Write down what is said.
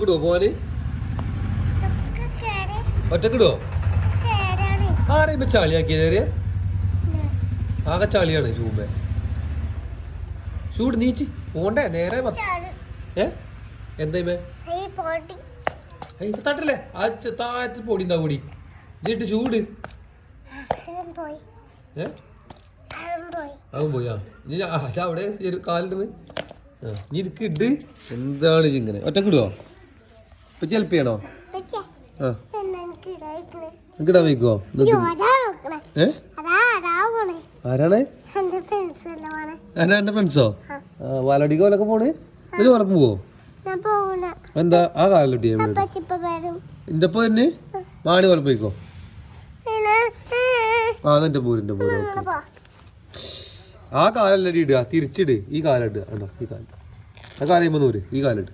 കിടുവോ പോവാന്? ഒറ്റക്കിടുവോ ആരെയും ചളിയാക്കിയതേറിയ ആകെ ചാളിയാണ് ചൂമ്പ ചൂട് നീച്ച് പോണ്ടേ? നേരെ ഏ? എന്താ തട്ടല്ലേ? ആ താഴത്ത് പൊടി ഉണ്ടാവും കൂടി ഇതിട്ട് ചൂട് ഏ? അതും പോയി. ആ നീ അവിടെ കാലിടുന്നു നീ ഇരിക്ക് ഇട്. എന്താണ് ഇങ്ങനെ? ഒറ്റക്കിടുവോ ഇപ്പൊ ചെലപ്പ് ചെയ്യണോ? ആ. ആരാണ്? ആരാ ഫ്രണ്ട്സോ ആ. പോണ്? ഇതിന് ഉറപ്പ് പോവോ? എന്താ ആ കാലിലൊട്ടി എന്റെ ഒപ്പം തന്നെ മാണി പോലെ പോയിക്കോ. ആ എന്റെ പൂരിന്റെ പോര് ആ കാലല്ലടി ഇടുക. തിരിച്ചിട്. ഈ കാലിടുക ഈ കാലം. ആ കാലം നൂറ് ഈ കാലിട്ട്